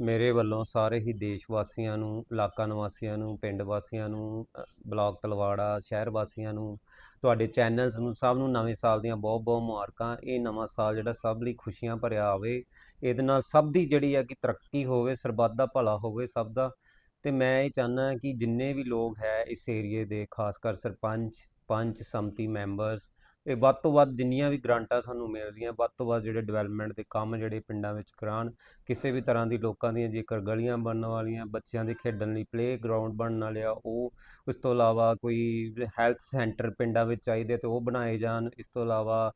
ਮੇਰੇ ਵੱਲੋਂ ਸਾਰੇ ਹੀ ਦੇਸ਼ ਵਾਸੀਆਂ ਨੂੰ, ਇਲਾਕਾ ਨਿਵਾਸੀਆਂ ਨੂੰ, ਪਿੰਡ ਵਾਸੀਆਂ ਨੂੰ ਬਲਾਕ ਤਲਵਾੜਾ, ਸ਼ਹਿਰ ਵਾਸੀਆਂ ਨੂੰ, ਤੁਹਾਡੇ ਚੈਨਲਸ ਨੂੰ, ਸਭ ਨੂੰ ਨਵੇਂ ਸਾਲ ਦੀਆਂ ਬਹੁਤ ਬਹੁਤ ਮੁਬਾਰਕਾਂ। ਇਹ ਨਵਾਂ ਸਾਲ ਜਿਹੜਾ ਸਭ ਲਈ ਖੁਸ਼ੀਆਂ ਭਰਿਆ ਆਵੇ, ਇਹਦੇ ਨਾਲ ਸਭ ਦੀ ਜਿਹੜੀ ਹੈ ਕਿ ਤਰੱਕੀ ਹੋਵੇ, ਸਰਬੱਤ ਦਾ ਭਲਾ ਹੋਵੇ ਸਭ ਦਾ। ਤੇ ਮੈਂ ਇਹ ਚਾਹੁੰਦਾ ਕਿ ਜਿੰਨੇ ਵੀ ਲੋਕ ਹੈ ਇਸ ਏਰੀਏ ਦੇ, ਖਾਸ ਕਰ ਸਰਪੰਚ, ਪੰਚ, ਸੰਮਤੀ ਮੈਂਬਰਸ ਇਹ ਵੱਧ ਤੋਂ ਵੱਧ ਜਿੰਨੀਆਂ ਵੀ ਗ੍ਰਾਂਟਾਂ ਸਾਨੂੰ ਮਿਲ ਰਹੀਆਂ, ਵੱਧ ਤੋਂ ਵੱਧ ਜਿਹੜੇ ਡਿਵੈਲਪਮੈਂਟ ਦੇ ਕੰਮ ਜਿਹੜੇ ਪਿੰਡਾਂ ਵਿੱਚ ਕਰਾਉਣ, ਕਿਸੇ ਵੀ ਤਰ੍ਹਾਂ ਦੀ ਲੋਕਾਂ ਦੀਆਂ ਜੇਕਰ ਗਲੀਆਂ ਬਣਨ ਵਾਲੀਆਂ, ਬੱਚਿਆਂ ਦੇ ਖੇਡਣ ਲਈ ਪਲੇ ਗਰਾਊਂਡ ਬਣਨ ਵਾਲੇ ਆ, ਉਹ ਇਸ ਤੋਂ ਇਲਾਵਾ ਕੋਈ ਹੈਲਥ ਸੈਂਟਰ ਪਿੰਡਾਂ ਵਿੱਚ ਚਾਹੀਦੇ ਤੇ ਉਹ ਬਣਾਏ ਜਾਣ, ਇਸ ਤੋਂ ਇਲਾਵਾ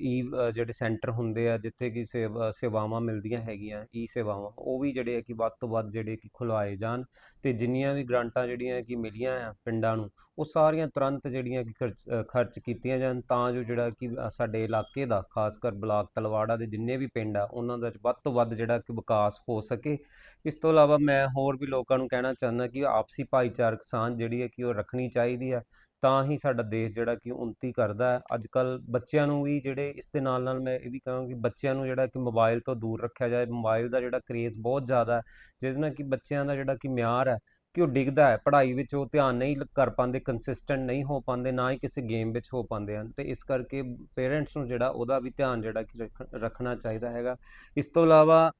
ਈ ਜਿਹੜੇ ਸੈਂਟਰ ਹੁੰਦੇ ਆ, ਜਿੱਥੇ ਕਿ ਸੇਵਾ, ਸੇਵਾਵਾਂ ਮਿਲਦੀਆਂ ਹੈਗੀਆਂ, ਈ ਸੇਵਾਵਾਂ, ਉਹ ਵੀ ਜਿਹੜੇ ਆ ਕਿ ਵੱਧ ਤੋਂ ਵੱਧ ਜਿਹੜੇ ਕਿ ਖੁਲਾਏ ਜਾਣ ਤੇ ਜਿੰਨੀਆਂ ਵੀ ਗ੍ਰਾਂਟਾਂ ਜਿਹੜੀਆਂ ਕਿ ਮਿਲੀਆਂ ਆ ਪਿੰਡਾਂ ਨੂੰ, ਉਹ ਸਾਰੀਆਂ ਤੁਰੰਤ ਜਿਹੜੀਆਂ ਕਿ ਖਰਚ ਖਰਚ ਕੀਤੀਆਂ ਜਾਣ ਤਾਂ ਜੋ ਜਿਹੜਾ ਕਿ ਸਾਡੇ ਇਲਾਕੇ ਦਾ, ਖਾਸ ਕਰ ਬਲਾਕ ਤਲਵਾੜਾ ਦੇ ਜਿੰਨੇ ਵੀ ਪਿੰਡ ਆ, ਉਹਨਾਂ ਦਾ ਵੱਧ ਤੋਂ ਵੱਧ ਜਿਹੜਾ ਕਿ ਵਿਕਾਸ ਹੋ ਸਕੇ। ਇਸ ਤੋਂ ਇਲਾਵਾ ਮੈਂ ਹੋਰ ਵੀ ਲੋਕਾਂ ਨੂੰ ਕਹਿਣਾ ਚਾਹੁੰਦਾ ਕਿ ਆਪਸੀ ਭਾਈਚਾਰਕ ਸਾਂਝ ਜਿਹੜੀ ਹੈ ਕਿ ਉਹ ਰੱਖਣੀ ਚਾਹੀਦੀ ਹੈ, ਤਾਂ ਹੀ ਸਾਡਾ ਦੇਸ਼ ਜਿਹੜਾ ਕਿ ਉન્નਤੀ ਕਰਦਾ ਹੈ। ਅੱਜ ਕੱਲ ਬੱਚਿਆਂ ਨੂੰ ਵੀ ਜਿਹੜੇ, ਇਸ ਦੇ ਨਾਲ ਨਾਲ ਮੈਂ ਇਹ ਵੀ ਕਹਾਂ ਕਿ ਬੱਚਿਆਂ ਨੂੰ ਜਿਹੜਾ ਕਿ ਮੋਬਾਈਲ ਤੋਂ ਦੂਰ ਰੱਖਿਆ ਜਾਏ। ਮੋਬਾਈਲ ਦਾ ਜਿਹੜਾ ਕਰੇਜ਼ ਬਹੁਤ ਜ਼ਿਆਦਾ ਹੈ, ਜਿਹਦੇ ਨਾਲ ਕਿ ਬੱਚਿਆਂ ਦਾ ਜਿਹੜਾ ਕਿ ਮਿਆਰ ਹੈ ਕਿ ਉਹ ਡਿੱਗਦਾ ਹੈ, ਪੜ੍ਹਾਈ ਵਿੱਚ ਉਹ ਧਿਆਨ ਨਹੀਂ ਕਰ ਪਾਉਂਦੇ ਕੰਸਿਸਟੈਂਟ ਨਹੀਂ ਹੋ ਪਾਉਂਦੇ, ਨਾ ਹੀ ਕਿਸੇ ਗੇਮ ਵਿੱਚ ਹੋ ਪਾਉਂਦੇ ਹਨ। ਤੇ ਇਸ ਕਰਕੇ ਪੇਰੈਂਟਸ ਨੂੰ ਜਿਹੜਾ ਉਹਦਾ ਵੀ ਧਿਆਨ ਜਿਹੜਾ ਕਿ ਰੱਖ- ਰੱਖਣਾ ਚਾਹੀਦਾ ਹੈਗਾ। ਇਸ ਤੋਂ ਇਲਾਵਾ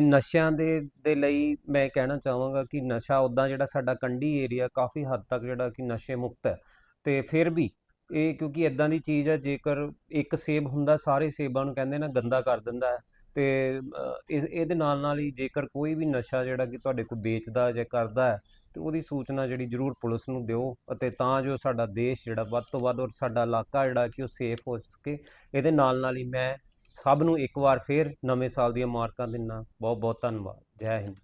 ਨਸ਼ਿਆਂ ਦੇ ਦੇ ਲਈ ਮੈਂ ਕਹਿਣਾ ਚਾਹਾਂਗਾ ਕਿ ਨਸ਼ਾ ਉੱਦਾਂ ਜਿਹੜਾ ਸਾਡਾ ਕੰਢੀ ਏਰੀਆ ਕਾਫੀ ਹੱਦ ਤੱਕ ਜਿਹੜਾ ਕਿ ਨਸ਼ੇ ਮੁਕਤ ਹੈ। ਤੇ ਫਿਰ ਵੀ ਇਹ ਕਿਉਂਕਿ ਇਦਾਂ ਦੀ ਚੀਜ਼ ਹੈ, ਜੇਕਰ ਇੱਕ ਸੇਬ ਹੁੰਦਾ, ਸਾਰੇ ਸੇਬਾਂ ਨੂੰ ਕਹਿੰਦੇ ਨਾ ਗੰਦਾ ਕਰ ਦਿੰਦਾ ਹੈ। ਤੇ ਇਸ, ਇਹਦੇ ਨਾਲ ਨਾਲ ਹੀ ਜੇਕਰ ਕੋਈ ਵੀ ਨਸ਼ਾ ਜਿਹੜਾ ਕਿ ਤੁਹਾਡੇ ਕੋਲ ਵੇਚਦਾ ਜਾਂ ਕਰਦਾ ਹੈ, ਤੇ ਉਹਦੀ ਸੂਚਨਾ ਜਿਹੜੀ ਜ਼ਰੂਰ ਪੁਲਿਸ ਨੂੰ ਦਿਓ ਅਤੇ ਤਾਂ ਜੋ ਸਾਡਾ ਦੇਸ਼ ਜਿਹੜਾ ਵੱਧ ਤੋਂ ਵੱਧ ਔਰ ਸਾਡਾ ਇਲਾਕਾ ਜਿਹੜਾ ਕਿ ਉਹ ਸੇਫ ਹੋ ਸਕੇ। ਇਹਦੇ ਨਾਲ ਨਾਲ ਹੀ ਮੈਂ ਸਭ ਨੂੰ ਇੱਕ ਵਾਰ ਫੇਰ ਨਵੇਂ ਸਾਲ ਦੀਆਂ ਮੁਬਾਰਕਾਂ ਦਿੰਦਾ। ਬਹੁਤ ਬਹੁਤ ਧੰਨਵਾਦ। ਜੈ ਹਿੰਦ।